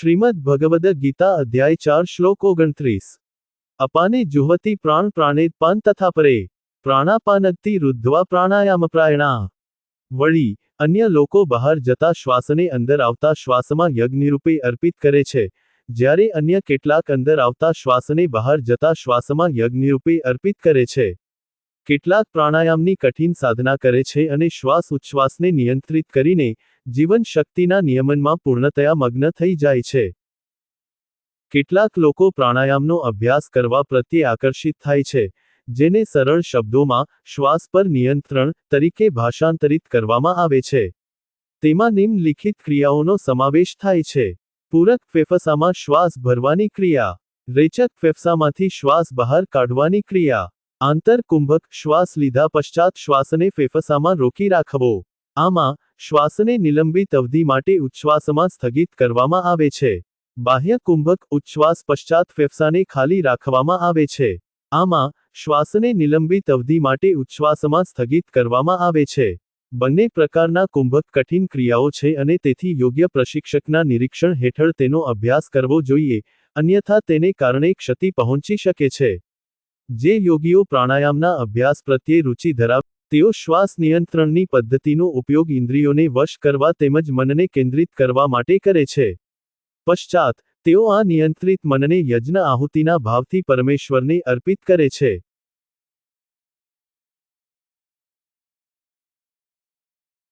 શ્રીમદ ભગવદ ગીતા અધ્યાય ચાર શ્લોક ઓગણત્રીસ. અપાને જુહતી પ્રાણ પ્રાણેદ પાન તથા પરે. પ્રાણાપાનગતી રુદ્ધવા પ્રાણાયામ પ્રાયણા વળી, અન્ય લોકો બહાર જતા શ્વાસને અંદર આવતા શ્વાસમાં યજ્ઞરૂપે અર્પિત કરે છે. જ્યારે અન્ય કેટલાક અંદર આવતા શ્વાસને બહાર જતા શ્વાસમાં યજ્ઞરૂપે અર્પિત કરે છે. કેટલાક પ્રાણાયામની કઠિન સાધના કરે છે અને શ્વાસ ઉચ્છ્વાસને નિયંત્રિત કરીને જીવન શક્તિના નિયમનમાં પૂર્ણતયા મગ્ન થઈ જાય છે. કેટલાક લોકો પ્રાણાયામનો અભ્યાસ કરવા પ્રત્યે આકર્ષિત થાય છે, જેને સરળ શબ્દોમાં શ્વાસ પર નિયંત્રણ તરીકે ભાષાંતરિત કરવામાં આવે છે. તેમાં નિમ્નલિખિત ક્રિયાઓનો સમાવેશ થાય છે. પૂરક ફેફસામાં શ્વાસ ભરવાની ક્રિયા, રેચક ફેફસામાંથી શ્વાસ બહાર કાઢવાની ક્રિયા, આંતરકુંભક શ્વાસ લીધા પશ્ચાત શ્વાસને ફેફસામાં રોકી રાખવો. આમાં શ્વાસને નિલંબિત અવધિ માટે ઉચ્છ્વાસમાં સ્થગિત કરવામાં આવે છે. બાહ્ય કુંભક ઉચ્છ્વાસ પશ્ચાત ફેફસાને ખાલી રાખવામાં આવે છે. આમાં, શ્વાસને નિલંબિત અવધિ માટે ઉચ્છ્વાસમાં સ્થગિત કરવામાં આવે છે. બંને પ્રકારના કુંભક કઠિન ક્રિયાઓ છે અને તેથી યોગ્ય પ્રશિક્ષકના નિરીક્ષણ હેઠળ તેનો અભ્યાસ કરવો જોઈએ, અન્યથા તેને કારણે ક્ષતિ પહોંચી શકે છે. જે યોગીઓ પ્રાણાયામના અભ્યાસ પ્રત્યે રુચિ ધરાવ તેઓ શ્વાસ નિયંત્રણની પદ્ધતિનો ઉપયોગ ઇન્દ્રિયોને વશ કરવા તેમજ મનને કેન્દ્રિત કરવા માટે કરે છે. પશ્ચાત, તેઓ આ નિયંત્રિત મનને યજ્ઞ આહુતિના ભાવથી પરમેશ્વરને અર્પિત કરે છે.